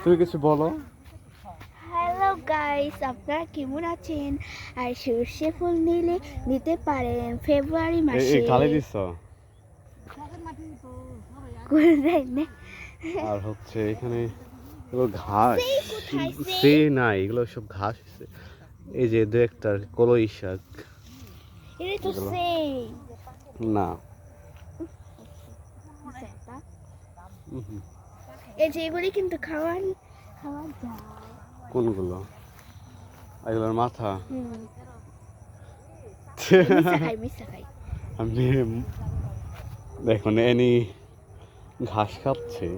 তুমি কিছু বলো হ্যালো গাইস আপনারা কেমন আছেন আর সর্ষে ফুল নিলে নিতে পারেন ফেব্রুয়ারি মাসে এই ঢালে দিচ্ছ করে দেয় না আর হচ্ছে এখানে এগুলো ঘাস সে না এগুলো সব ঘাস। এই যে দু একটা কলই শাক? না। এই যে এগুলি কিন্তু খাওয়ান খাওয়া যায়। কোনগুলো? এগুলোর মাথা? আমি দেখুন এনি ঘাস খাচ্ছে।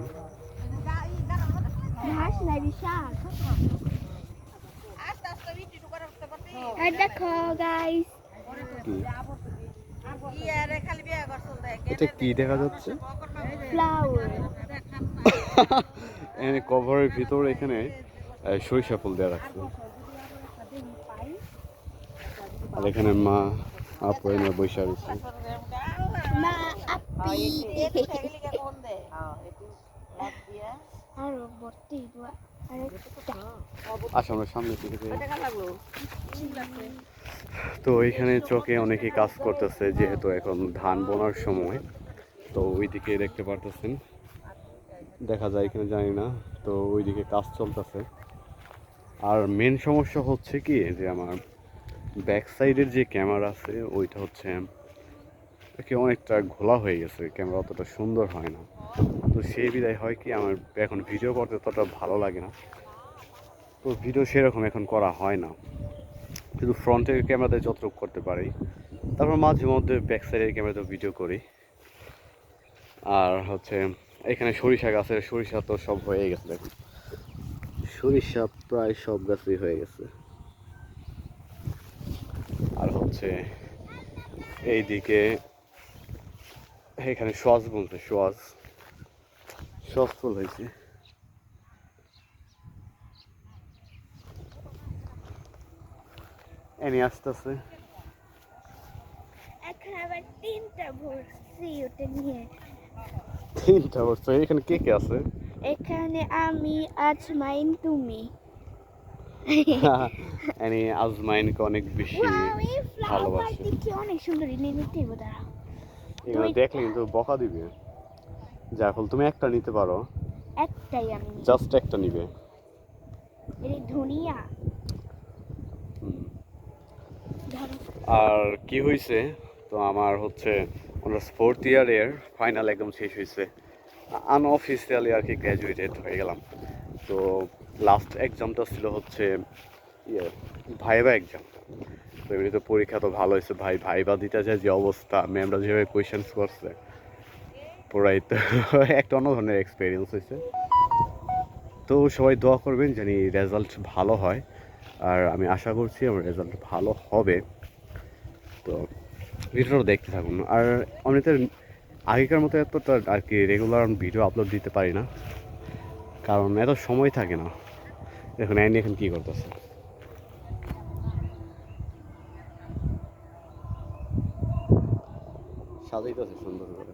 ঘাস নাই শাক আর দেখো গাইস কি? এটা কি দেখা যাচ্ছে? ফ্লাওয়ার এখানে কভারের ভিতর এখানে সরিষা ফুল দেওয়া রাখছে। আর এখানে মা আপু এনে বৈশা রয়েছে আচ্ছা আমরা সামনে থেকে তো এখানে চোখে অনেকে কাজ করতেছে যেহেতু এখন ধান বোনার সময় তো ওইদিকে দেখতে পারতেছেন। দেখা যায় এখানে জানি না, তো ওইদিকে কাজ চলতেছে। আর মেন সমস্যা হচ্ছে কি, যে আমার ব্যাক সাইডের যে ক্যামেরা আছে, ওইটা হচ্ছে কি অনেকটা ঘোলা হয়ে গেছে ক্যামেরা অতটা সুন্দর হয় না। তো সেই বিদায় হয় কি, আমার এখন ভিডিও করতে ততটা ভালো লাগে না। তো ভিডিও সেরকম এখন করা হয় না। কিন্তু ফ্রন্টের ক্যামেরাতে যতটুকু করতে পারি, তারপর মাঝে মধ্যে ব্যাক সাইডের ক্যামেরাতে ভিডিও করি। আর হচ্ছে এখানে সরিষা গাছের সরিষা তো সব হয়ে গেছে দেখুন। সরিষা প্রায় সব গাছই হয়ে গেছে। আর হচ্ছে এইদিকে এখানে সোয়াজ বলছে, সোয়াজ। সোয়াজ ফুল হয়েছে। এনে আসতেছে। এখন আবার তিনটা ভরছি ওটা নিয়ে তিনটা বছর এখানে কে কে আছে? এখানে আমি আজমাইন তুমি। এনে আজমাইনকে অনেক বেশি এই ভালোবাসে। অনেক সুন্দর নিতে দাঁড়া এগুলো দেখলে কিন্তু বকা দিবে। জাফল তুমি একটা নিতে পারো। একটাই আমি জাস্ট একটা নিবে। এটা ধনিয়া। আর কি হয়েছে তো আমার হচ্ছে আমরা ফোর্থ ইয়ারের ফাইনাল একদম শেষ হয়েছে আনঅফিসিয়ালি আর কি গ্র্যাজুয়েটেড হয়ে গেলাম। তো লাস্ট এক্সামটা ছিল হচ্ছে ইয়ে ভাইবা এক্সাম তো এমনিতে পরীক্ষা তো ভালো হয়েছে ভাই ভাইবা দিতে যায় যে অবস্থা, ম্যামরা যেভাবে কোয়েশ্চেন্স করছে, পুরাই তো একটা অন্য ধরনের এক্সপিরিয়েন্স হয়েছে তো সবাই দোয়া করবেন জানি রেজাল্ট ভালো হয়। আর আমি আশা করছি আমার রেজাল্ট ভালো হবে। তো ভিডিওটা দেখতে থাকুন। আর এমনিতে আগেকার মতো এতটা আর কি রেগুলার ভিডিও আপলোড দিতে পারি না। কারণ এত সময় থাকে না। দেখুন অ্যান্ডি এখন কী করতেছে। সাজাইতেছে সুন্দর করে।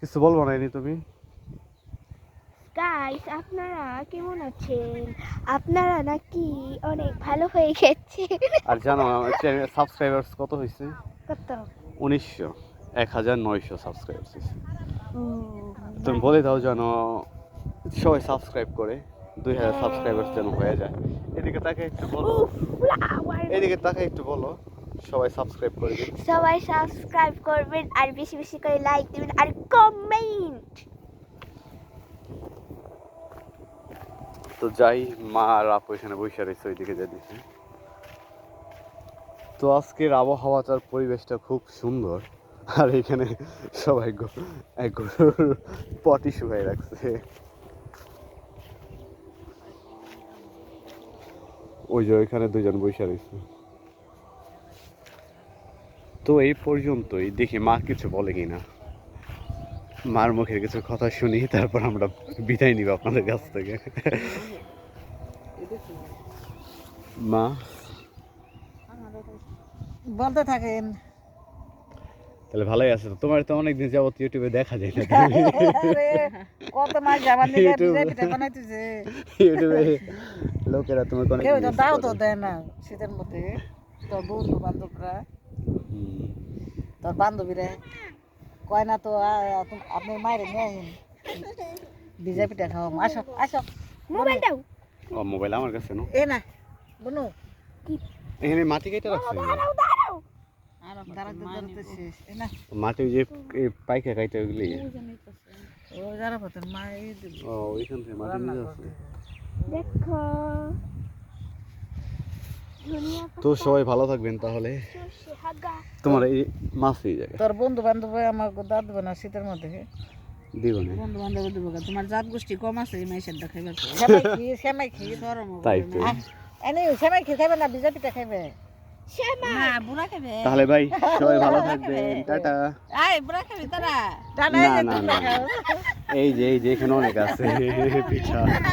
কিছু বলব না, এনি তুমি? আপনারা কেমন আছেন? আপনারা নাকি অনেক ভালো হয়ে গেছে। আর জানো আমার চ্যানেল সাবস্ক্রাইবার্স কত হয়েছে কত? উনিশশো এক হাজার নয়শো সাবস্ক্রাইবার্স হয়েছে তুমি বলে দাও যেন সবাই সাবস্ক্রাইব করে দুই হাজার সাবস্ক্রাইবার্স যেন হয়ে যায়। এদিকে তাকে একটু বলো। এদিকে তাকে একটু বলো সবাই সাবস্ক্রাইব করে সবাই সাবস্ক্রাইব করবেন আর বেশি বেশি করে লাইক দিবেন আর কমেন্ট তো যাই, মা আর আপু এখানে বসে রয়েছে, ওইদিকে যা দিচ্ছি তো আজকের আবহাওয়াটার পরিবেশটা খুব সুন্দর, আর এখানে সবাই গরুর পটি শুকাই রাখছে। ওই যে ওইখানে দুজন বসে রয়েছে। তো এই পর্যন্তই, দেখি মা কিছু বলে কিনা। মার মুখের কিছু কথা শুনি তারপর আমরা বিদায় নিব আপনাদের কাছ থেকে। মা? বলতে থাকেন। তাহলে ভালোই আছে তো। তোমার তো অনেকদিন যাবত ইউটিউবে দেখা যায় না। আরে, কত মাস যাবার নিয়ে পিঠা বানাইতেছে। ইউটিউবে লোকেরা তোমাকে অনেক কেউ তো দাও তো। দেয় না শীতের মধ্যে। তোর বন্ধু বান্ধবরা। তোর বান্ধবীরা। কয় না তো আ, তুম- আপনি মায়ের নিয়ে আসেন ভিজা পিঠা খাও আসো আসো। মোবাইল দাও। ও মোবাইল আমার কাছে নো? এ না বনু। এখানে মাটি কেটে রাখছে। মাটি যে পাইকা খাইতে ওইগুলি ও যারা পথের মা। ও ওইখান থেকে মাটি নিয়ে আসছে দেখো। ধনিয়া তো সবাই ভালো থাকবেন তাহলে। তোমার এই মাছ এই জায়গায়। তোর বন্ধু বান্ধব আমার দাঁত দেবে না শীতের মধ্যে দিব না। বন্ধু বান্ধব দিব তোমার জাত গোষ্ঠী কম আছে এই মাইসের দেখাইবার সেমাই খেয়ে সেমাই তাই তো। এনে সেমাই খেয়ে খাবে না বুড়া খাবে তাহলে ভাই সবাই ভালো থাকবেন। টাটা। এই যে এই যে এখানে অনেক আছে। পিঠা